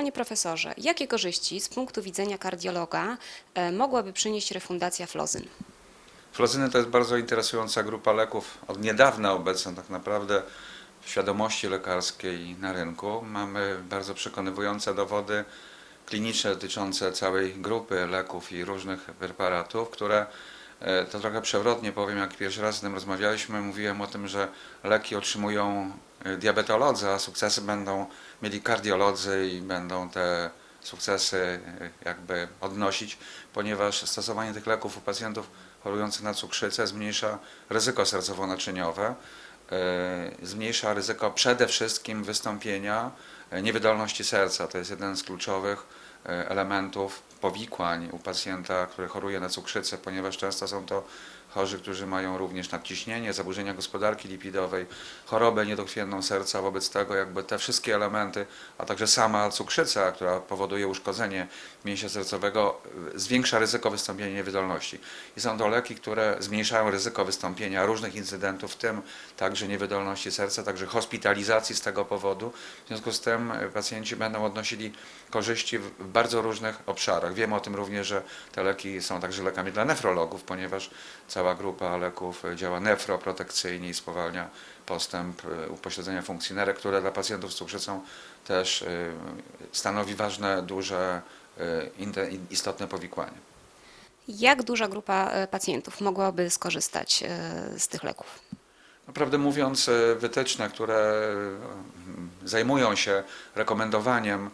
Panie profesorze, jakie korzyści z punktu widzenia kardiologa e, mogłaby przynieść refundacja flozyn? Flozyny to jest bardzo interesująca grupa leków, od niedawna obecna tak naprawdę w świadomości lekarskiej na rynku. Mamy bardzo przekonywujące dowody kliniczne dotyczące całej grupy leków i różnych preparatów, które to trochę przewrotnie powiem, jak pierwszy raz z tym rozmawialiśmy, mówiłem o tym, że leki otrzymują e, diabetolodzy, a sukcesy będą mieli kardiolodzy i będą te sukcesy e, jakby odnosić, ponieważ stosowanie tych leków u pacjentów chorujących na cukrzycę zmniejsza ryzyko sercowo-naczyniowe, e, zmniejsza ryzyko przede wszystkim wystąpienia e, niewydolności serca. To jest jeden z kluczowych e, elementów powikłań u pacjenta, który choruje na cukrzycę, ponieważ często są to chorzy, którzy mają również nadciśnienie, zaburzenia gospodarki lipidowej, chorobę niedokrwienną serca. Wobec tego jakby te wszystkie elementy, a także sama cukrzyca, która powoduje uszkodzenie mięśnia sercowego, zwiększa ryzyko wystąpienia niewydolności. I są to leki, które zmniejszają ryzyko wystąpienia różnych incydentów, w tym także niewydolności serca, także hospitalizacji z tego powodu. W związku z tym pacjenci będą odnosili korzyści w bardzo różnych obszarach. Wiemy o tym również, że te leki są także lekami dla nefrologów, ponieważ cała grupa leków działa nefroprotekcyjnie i spowalnia postęp y, upośledzenia funkcji nerek, które dla pacjentów z cukrzycą też y, stanowi ważne, duże, inte- istotne powikłanie. Jak duża grupa e, pacjentów mogłaby skorzystać e, z tych leków? Naprawdę mówiąc, e, wytyczne, które e, zajmują się rekomendowaniem e,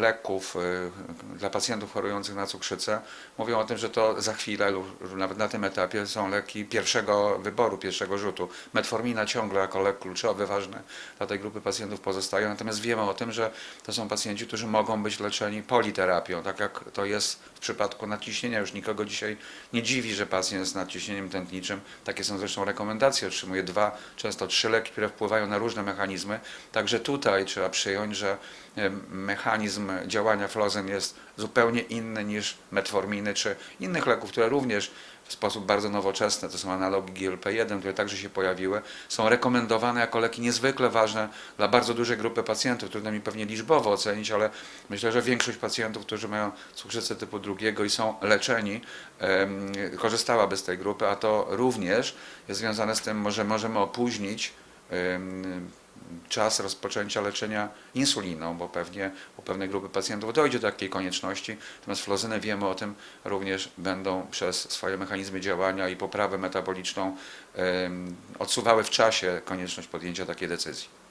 leków e, dla pacjentów chorujących na cukrzycę, mówią o tym, że to za chwilę lub nawet na tym etapie są leki pierwszego wyboru, pierwszego rzutu. Metformina ciągle jako lek kluczowy, ważny dla tej grupy pacjentów pozostaje, natomiast wiemy o tym, że to są pacjenci, którzy mogą być leczeni politerapią, tak jak to jest w przypadku nadciśnienia. Już nikogo dzisiaj nie dziwi, że pacjent z nadciśnieniem tętniczym, takie są zresztą rekomendacje, otrzymuje dwa, często trzy leki, które wpływają na różne mechanizmy. Także tutaj trzeba przyjąć, że e, mechanizm działania flozen jest zupełnie inny niż metforminy czy innych leków, które również w sposób bardzo nowoczesny, to są analogi GLP-1, które także się pojawiły, są rekomendowane jako leki niezwykle ważne dla bardzo dużej grupy pacjentów. Trudno mi pewnie liczbowo ocenić, ale myślę, że większość pacjentów, którzy mają cukrzycę typu drugiego i są leczeni, korzystałaby z tej grupy, a to również jest związane z tym, że możemy opóźnić czas rozpoczęcia leczenia insuliną, bo pewnie u pewnej grupy pacjentów dojdzie do takiej konieczności, natomiast flozyny wiemy o tym również będą przez swoje mechanizmy działania i poprawę metaboliczną odsuwały w czasie konieczność podjęcia takiej decyzji.